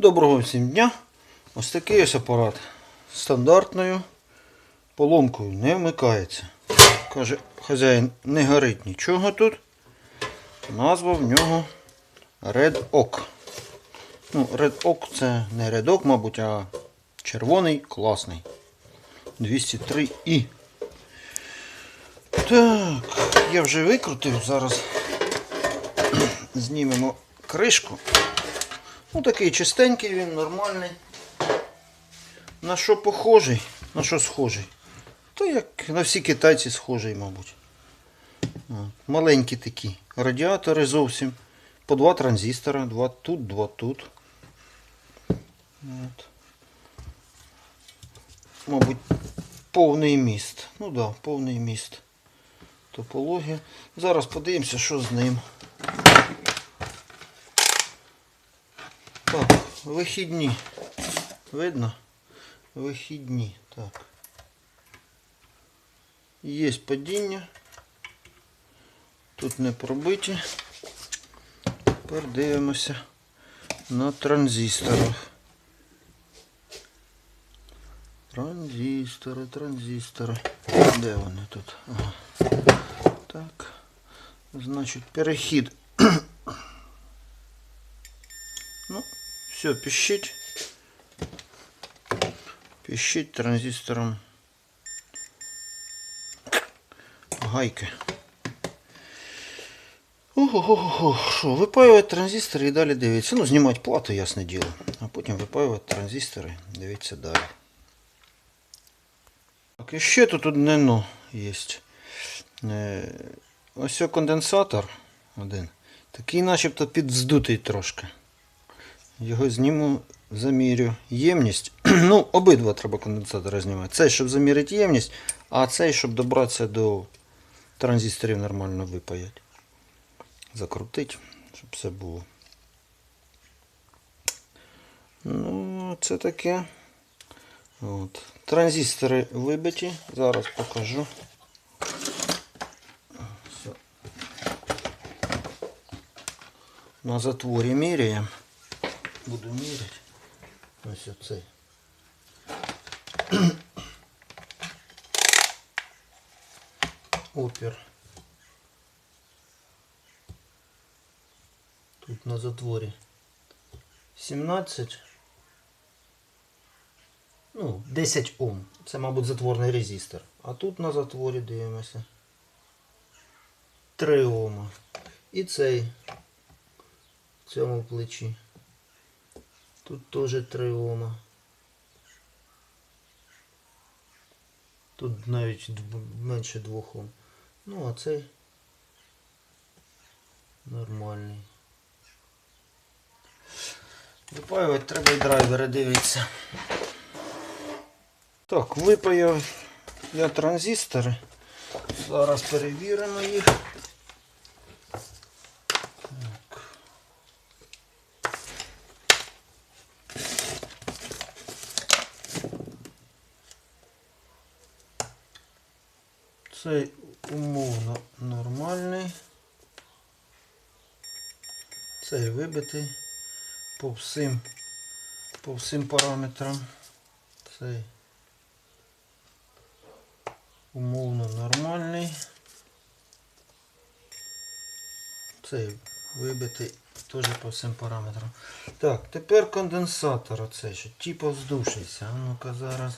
Доброго всім дня. Ось такий ось апарат. Стандартною поломкою не вмикається. Каже, хазяїн не горить нічого тут. Назва в нього Red Oak. Ну, Red Oak це не Red Oak, мабуть, а червоний класний. 203i. Так, я вже викрутив. Зараз знімемо кришку. Ну такий чистенький він, нормальний. На що похожий? На що схожий? То як на всі китайці схожий, мабуть. Маленькі такі. Радіатори зовсім. По два транзистора. Два тут, два тут. От. Мабуть, повний міст. Ну так, да, повний міст. Топологія. Зараз подивимося, що з ним. Так, вихідні. Видно? Вихідні. Так. Є падіння. Тут не пробиті. Тепер дивимося на транзисторах. Транзистори, транзистори. Де вони тут? Ага. Так. Значить, перехід. Все, пищить. Пищить транзистором гайки. Що, випаювати транзистори і далі дивитися. Ну, знімати плату, ясне діло. А потім випаювати транзистори, дивитися далі. Так, і ще тут одне ну є. Ось о конденсатор один. Такий начебто підвздутий трошки. Його зніму, замірю ємність. ну, обидва треба конденсатори знімати. Цей, щоб замірити ємність, а цей, щоб добратися до транзисторів нормально випаять. Закрутити, щоб все було. Ну, це таке. От. Транзистори вибиті. Зараз покажу. На затворі міряємо. Буду міряти. Ось оцей. Опір. Тут на затворі 17. Ну, 10 Ом. Це, мабуть, затворний резистор. А тут на затворі дивимося. 3 Ома. І цей в цьому плечі. Тут теж 3 Ома. Тут навіть менше 2 Ом. Ну, а цей нормальний. Випаювати треба і драйвери дивитися. Так, випаяв я транзистори. Зараз перевіримо їх. Цей умовно нормальний. Цей вибитий по всім, по всім параметрам. Цей умовно нормальний. Цей вибитий теж по всім параметрам. Так, тепер конденсатор оцей, що типу вздушився. А ну-ка зараз.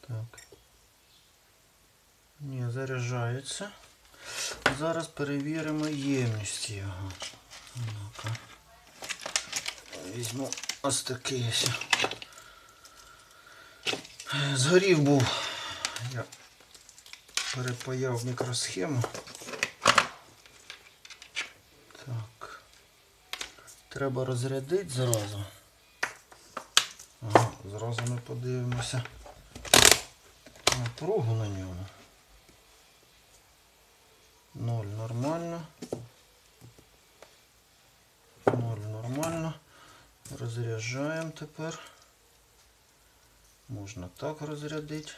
Так. Ні, заряджається. Зараз перевіримо ємність його. Ну-ка. Візьму ось такий ось. Згорів був. Я перепаяв мікросхему. Так. Треба розрядити зразу. Ага, зразу ми подивимося напругу на ньому. Ноль нормально. Ноль нормально. Розряджаємо тепер. Можна так розрядити.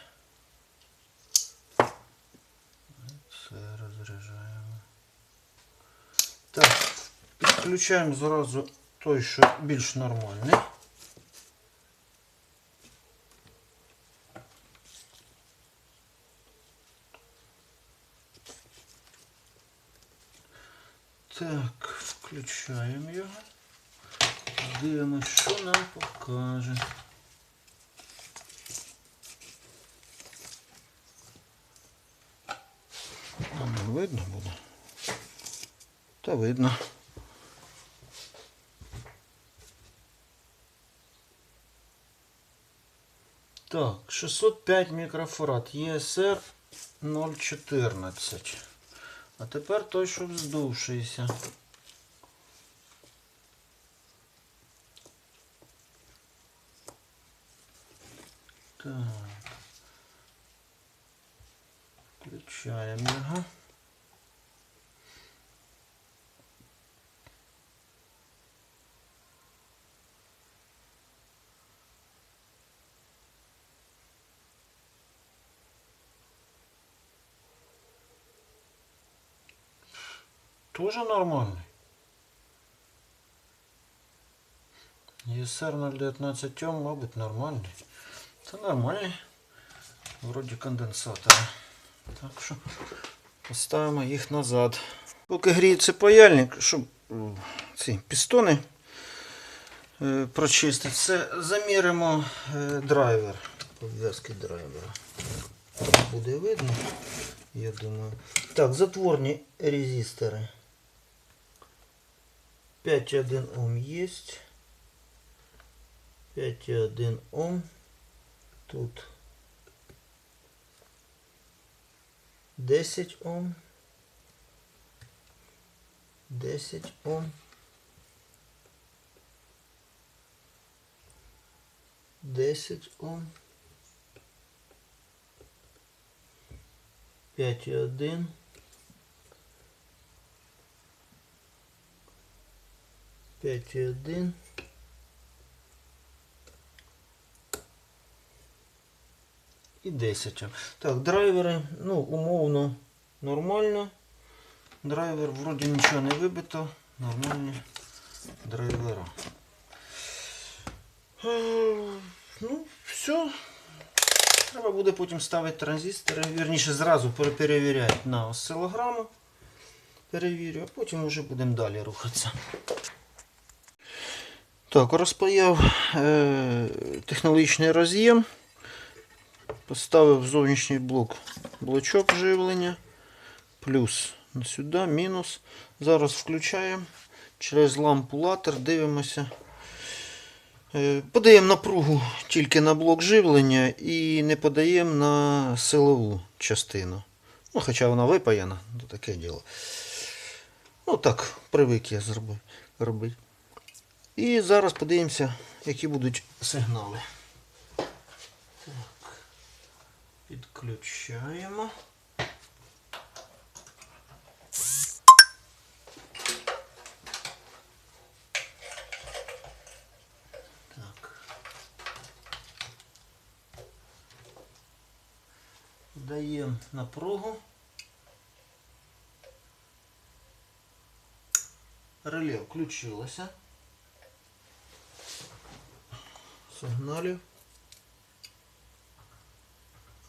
Все розряджаємо. Так, підключаємо зразу той, що більш нормальний. Так, включаємо його. Дивимось, що нам покаже. А, не видно буде? Та видно. Так, 605 мікрофарад, ЄСР 014. А тепер той, що вздувшийся. Так. Включаємо його. Тоже нормальный. ЕСР 019 Ом, мабуть, нормальний. Та нормальний. Вроді конденсатора. Так що поставимо їх назад. Поки гріється паяльник, щоб ці пістони е, прочистити, все заміримо е, драйвер. Пов'язки драйвера. Буде видно, я думаю. Так, затворні резистори. 5,1 Ом есть. 5,1 Ом. Тут 10 Ом. 10 Ом. 10 Ом. 5,1. 5,1. І 10. Так, драйвери, ну, умовно, нормально. Драйвер, вроді нічого не вибито. Нормальні драйвера. Е, Ну, все. Треба буде потім ставити транзистори. Вірніше, зразу перепровіряти на осцилограму. Перевірю, а потім вже будемо далі рухатися. Так, розпаяв е, технологічний роз'єм. Поставив зовнішній блок блочок живлення. Плюс сюди, мінус. Зараз включаємо через лампу латер, дивимося. Е, Подаємо напругу тільки на блок живлення і не подаємо на силову частину. Ну, хоча вона випаяна, то таке діло. Ну так, привик я зроби- робити. І зараз подивимося, які будуть сигнали. Так. Підключаємо. Так. Даємо напругу. Реле включилося. Сигналів.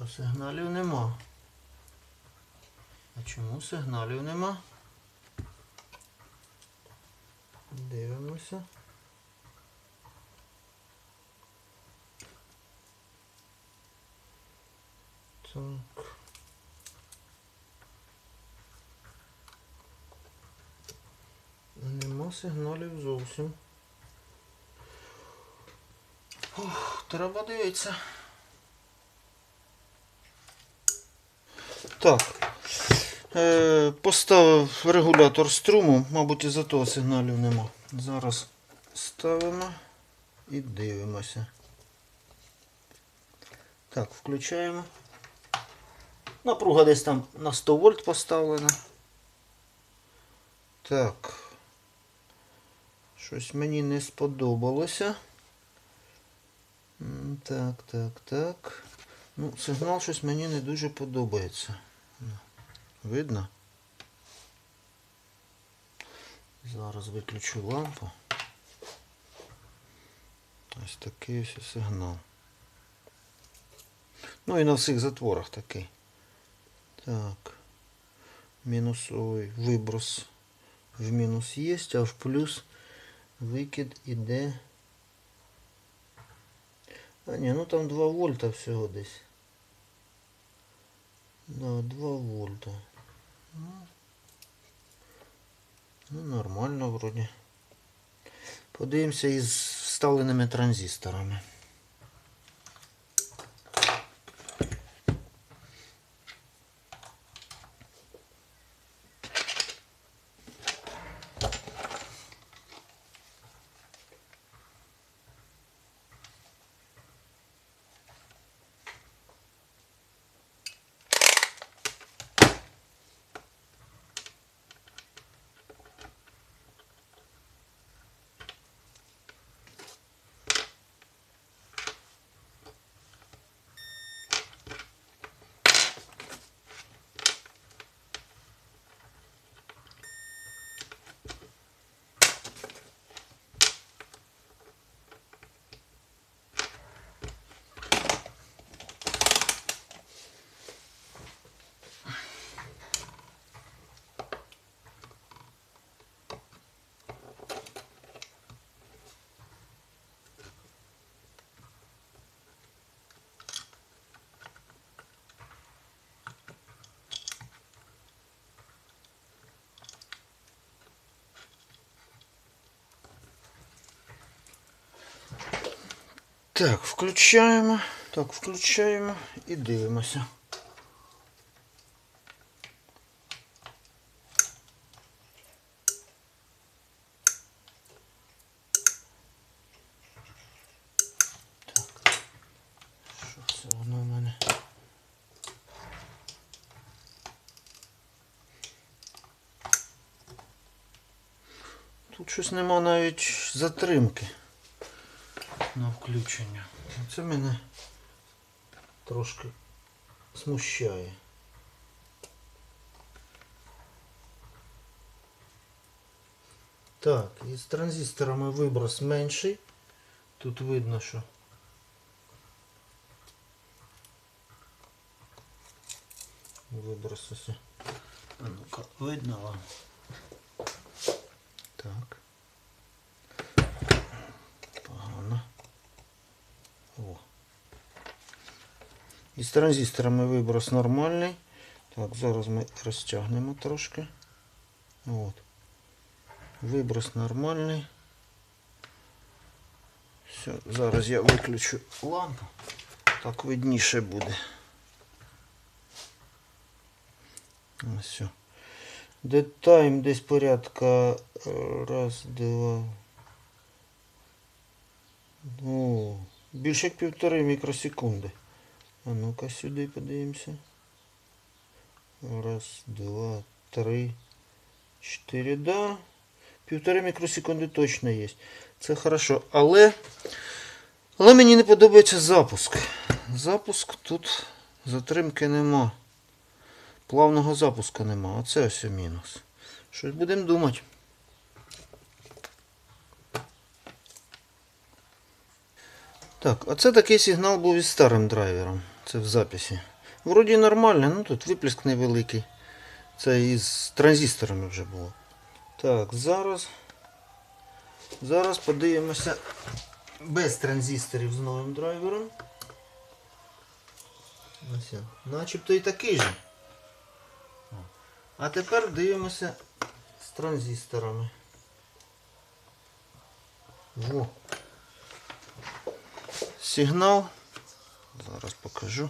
А сигналів нема. А чому сигналів нема? Дивимося. Так. Нема сигналів зовсім. Ух, треба дивитися. Так. Е, поставив регулятор струму, мабуть, із-за того сигналів нема. Зараз ставимо і дивимося. Так, включаємо. Напруга десь там на 100 вольт поставлена. Так. Щось мені не сподобалося. Так, так, так. Ну, сигнал щось мені не дуже подобається. Видно? Зараз виключу лампу. Ось такий ось сигнал. Ну і на всіх затворах такий. Так. Мінусовий виброс в мінус є, а в плюс викид іде. А ні, ну там 2 вольта всього десь. Да, 2 вольта. Ну, нормально вроді. Подивимося із вставленими транзисторами. Так, включаємо. Так, включаємо і дивимося. Так. Що це воно в мене? Тут щось нема навіть затримки на включення. Це мене трошки смущає. Так, із транзисторами виброс менший. Тут видно, що виброс ось. А ну-ка, видно вам? Так. Із транзисторами виброс нормальний. Так, зараз ми розтягнемо трошки. От. Виброс нормальний. Все, зараз я виключу лампу. Так видніше буде. Ось все. Детайм десь порядка е, раз, два. О, більше як півтори мікросекунди. А ну-ка сюди подивимося. Раз, два, три, чотири, да. Півтори мікросекунди точно є. Це хорошо. Але, але мені не подобається запуск. Запуск тут затримки нема. Плавного запуску нема. Оце ось мінус. Щось будемо думати. Так, оце такий сигнал був із старим драйвером. Це в записі. Вроді нормально, ну тут виплеск невеликий. Це із транзисторами вже було. Так, зараз. Зараз подивимося без транзисторів з новим драйвером. Ось, начебто і такий же. А тепер дивимося з транзисторами. Во. Сигнал. Зараз покажу.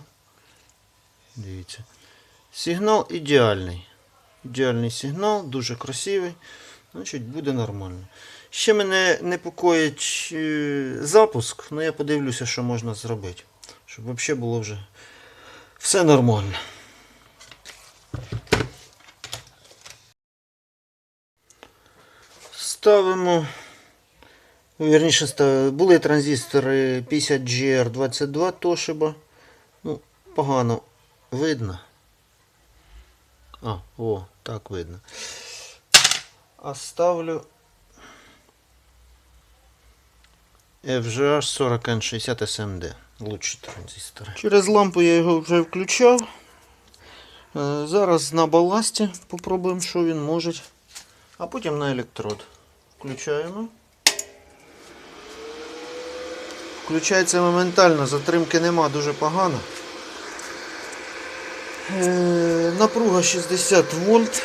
Дивіться. Сигнал ідеальний. Ідеальний сигнал, дуже красивий. Значить, буде нормально. Ще мене непокоїть е, запуск, але я подивлюся, що можна зробити. Щоб взагалі було вже все нормально. Ставимо. Вірніше, став- були транзистори 50GR22 Toshiba. Ну, погано видно. А, о, так видно. А ставлю FGH 40N60 SMD. Лучші транзистори. Через лампу я його вже включав. Е, Зараз на баласті попробуємо, що він може. А потім на електрод. Включаємо. Включається моментально, затримки нема, дуже погано. Е, напруга 60 вольт.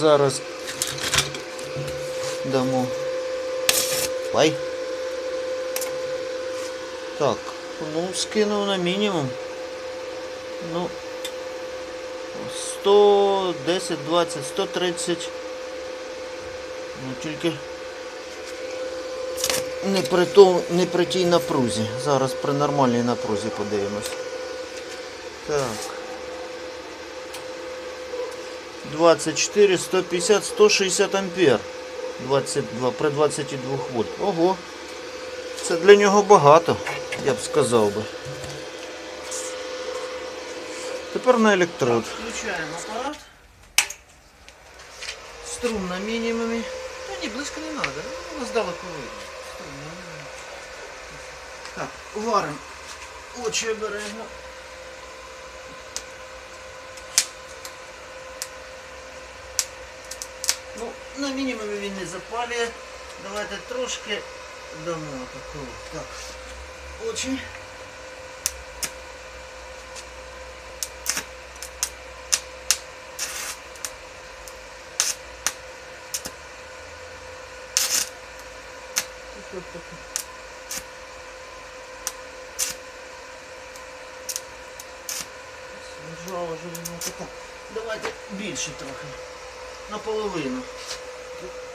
Зараз дамо. Пай. Так, ну скинув на мінімум. Ну 110, 20, 130. Ну тільки не при, то, не при тій напрузі. Зараз при нормальній напрузі подивимось. Так. 24, 150, 160 ампер. 22, при 22 вольт. Ого. Це для нього багато, я б сказав би. Тепер на електрод. Включаємо апарат. Струм на мінімумі. Та ні, близько не треба. Ну, здалеку видно. Струм на мінімумі. Так, варимо. Очі обережно. Ну, на мінімумі він не запалює. Давайте трошки дамо такого. Так. Очі. Жало живенько. Так, давайте більше трохи. Наполовину.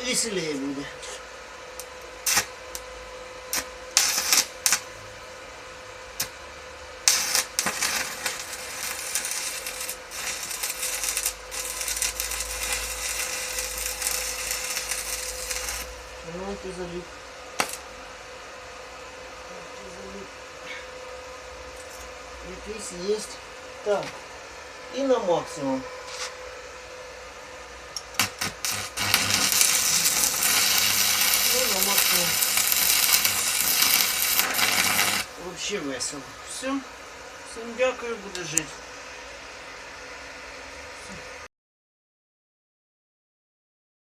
Веселее буде. Ну, ти заліп. Ти заліп. Якийсь є. Так. І на максимум. Ну, на максимум. Вообще весело. Все. Всім дякую, буде жити.